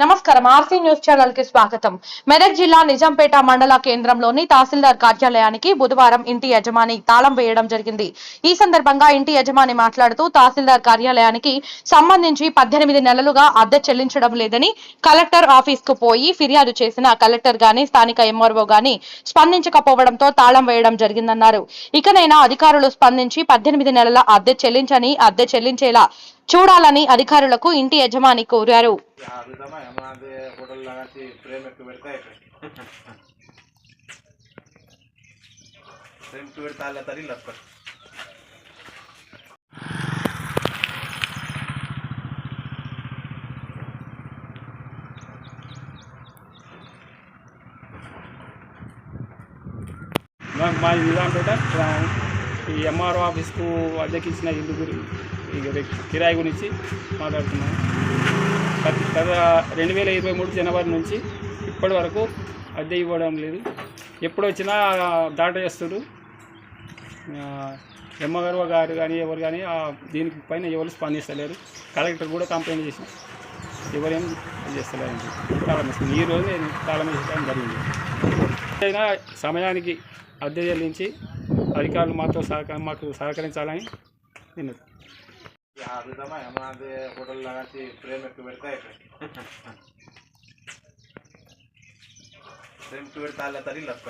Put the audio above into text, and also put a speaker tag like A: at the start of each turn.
A: నమస్కారం. RC news ఛానల్కి స్వాగతం. మెదక్ జిల్లా నిజాంపేట మండల కేంద్రంలోని తహసీల్దార్ కార్యాలయానికి బుధవారం ఇంటి యజమాని తాళం వేయడం జరిగింది. ఈ సందర్భంగా ఇంటి యజమాని మాట్లాడుతూ తహసీల్దార్ కార్యాలయానికి సంబంధించి పద్దెనిమిది నెలలుగా అద్దె చెల్లించడం లేదని కలెక్టర్ ఆఫీస్కు పోయి ఫిర్యాదు చేసిన కలెక్టర్ గాని స్థానిక ఎంఆర్ఓ గాని స్పందించకపోవడంతో తాళం వేయడం జరిగిందన్నారు. ఇకనైనా అధికారులు స్పందించి పద్దెనిమిది నెలల అద్దె చెల్లించని అద్దె చెల్లించేలా చూడాలని అధికారులకు ఇంటి యజమాని కోరారు.
B: మా- ఇలాంటి ఈ ఎంఆర్ఓ ఆఫీస్కు అద్దెకి ఇచ్చిన ఇల్లు గురి కిరాయి గురించి మాట్లాడుతున్నాను గత గత రెండు వేల ఇరవై మూడు జనవరి నుంచి ఇప్పటి వరకు అద్దె ఇవ్వడం లేదు. ఎప్పుడు వచ్చినా దాట చేస్తుడు ఎమ్మగారు గారు కానీ ఎవరు కానీ దీనికి పైన ఎవరు స్పందిస్తలేరు. కలెక్టర్ కూడా కంప్లైంట్ చేసిన. ఎవరేం చేస్తలేరండి తాళం వేసుకుని. ఈ రోజు నేను తాళం వేసుకోవడం జరిగింది. అయినా సమయానికి అద్దె చెల్లించి అధికారులు మాతో సహక మాకు సహకరించాలని నేను
C: అడుగుతామా ఏమన్నా ఫోటోలు లాగాచి ఫ్రేమ్ ఎక్కువ పెడితే అయిపోయి ఫ్రేమ్ ఎక్కువ పెడితే అలా తరి లక్క